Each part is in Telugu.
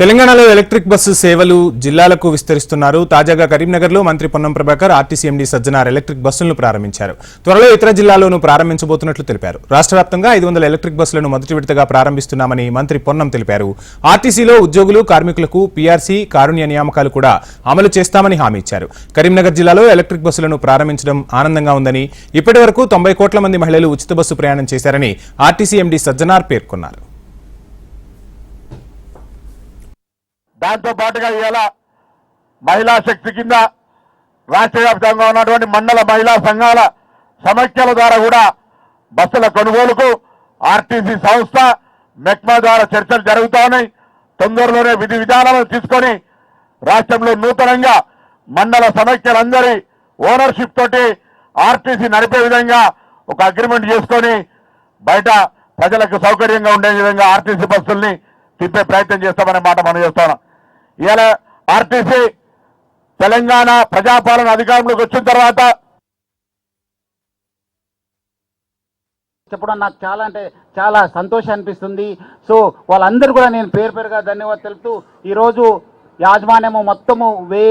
తెలంగాణలో ఎలక్ట్రిక్ బస్సు సేవలు జిల్లాలకు విస్తరిస్తున్నారు. తాజాగా కరీంనగర్లో మంత్రి Ponnam Prabhakar RTC MD Sajjanar electric బస్సులను ప్రారంభించారు. త్వరలో ఇతర జిల్లాల్లోనూ ప్రారంభించబోతున్నట్లు తెలిపారు. రాష్ట్ర వ్యాప్తంగా ఐదు వందల ఎలక్ట్రిక్ బస్సులను మొదటి విడతగా ప్రారంభిస్తున్నామని మంత్రి పొన్నం తెలిపారు. ఆర్టీసీలో ఉద్యోగులు కార్మికులకు పీఆర్సీ కారుణ్య నియామకాలు కూడా అమలు చేస్తామని హామీ ఇచ్చారు. కరీంనగర్ జిల్లాలో ఎలక్ట్రిక్ బస్సులను ప్రారంభించడం ఆనందంగా ఉందని ఇప్పటి వరకు తొంభై కోట్ల మంది మహిళలు ఉచిత బస్సు ప్రయాణం చేశారని ఆర్టీసీ ఎండీ సజ్జనార్ పేర్కొన్నారు. దాంతో పాటుగా ఇవాళ మహిళా శక్తి కింద రాష్ట్ర వ్యాప్తంగా ఉన్నటువంటి మండల మహిళా సంఘాల సమైక్యాల ద్వారా కూడా బస్సుల కొనుగోలుకు ఆర్టీసీ సంస్థ మెక్మా ద్వారా చర్చలు జరుగుతున్నాయి తొందరలోనే విధి విధానాలను తీసుకొని రాష్ట్రంలో నూతనంగా మండల సమైక్యలందరి ఓనర్షిప్ తోటి ఆర్టీసీ నడిపే విధంగా ఒక అగ్రిమెంట్ చేసుకొని బయట ప్రజలకు సౌకర్యంగా ఉండే విధంగా ఆర్టీసీ బస్సుల్ని తిప్పే ప్రయత్నం చేస్తామనే మాట మనం చేస్తున్నాం ఇవాళ ఆర్టీసీ తెలంగాణ ప్రజాపాలన అధికారంలోకి వచ్చిన తర్వాత చెప్పడం నాకు చాలా అంటే చాలా సంతోషం అనిపిస్తుంది. సో వాళ్ళందరూ కూడా నేను పేరు పేరుగా ధన్యవాదాలు తెలుపుతూ ఈరోజు యాజమాన్యము మొత్తము వే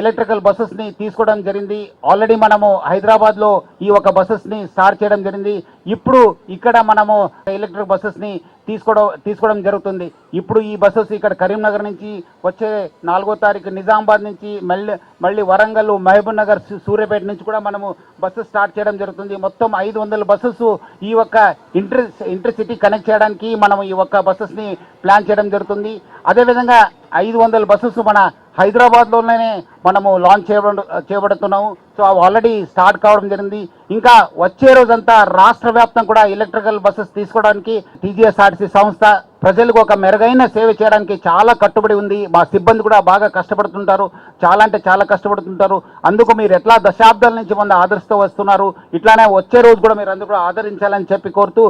ఎలక్ట్రికల్ బస్సెస్ని తీసుకోవడం జరిగింది. ఆల్రెడీ మనము హైదరాబాద్లో ఈ ఒక బస్సెస్ని స్టార్ట్ చేయడం జరిగింది. ఇప్పుడు ఇక్కడ మనము ఎలక్ట్రిక్ బస్సెస్ని తీసుకోవడం తీసుకోవడం జరుగుతుంది. ఇప్పుడు ఈ బస్సెస్ ఇక్కడ కరీంనగర్ నుంచి వచ్చే నాలుగో తారీఖు నిజామాబాద్ నుంచి మళ్ళీ మళ్ళీ వరంగల్ మహబూబ్ నగర్ సూర్యపేట సూర్యాపేట నుంచి కూడా మనము బస్సెస్ స్టార్ట్ చేయడం జరుగుతుంది. మొత్తం ఐదు వందల బస్సెస్ ఈ ఒక్క ఇంటర్ ఇంటర్ సిటీ కనెక్ట్ చేయడానికి మనం ఈ ఒక్క బస్సెస్ని ప్లాన్ చేయడం జరుగుతుంది. అదేవిధంగా ఐదు వందల బస్సెస్ మన హైదరాబాద్లోనే మనము లాంచ్ చేయబడు చేయబడుతున్నాము. సో అవి ఆల్రెడీ స్టార్ట్ కావడం జరిగింది. ఇంకా వచ్చే రోజంతా రాష్ట్ర వ్యాప్తం కూడా ఎలక్ట్రికల్ బస్సెస్ తీసుకోవడానికి టీజీఎస్ఆర్సీ సంస్థ ప్రజలకు ఒక మెరుగైన సేవ చేయడానికి చాలా కట్టుబడి ఉంది. మా సిబ్బంది కూడా బాగా కష్టపడుతుంటారు. చాలా అంటే చాలా కష్టపడుతుంటారు. అందుకు మీరు ఎట్లా దశాబ్దాల నుంచి మంది ఆదరిస్తూ వస్తున్నారు ఇట్లానే వచ్చే రోజు కూడా మీరు అందరూ కూడా ఆదరించాలని చెప్పి కోరుతూ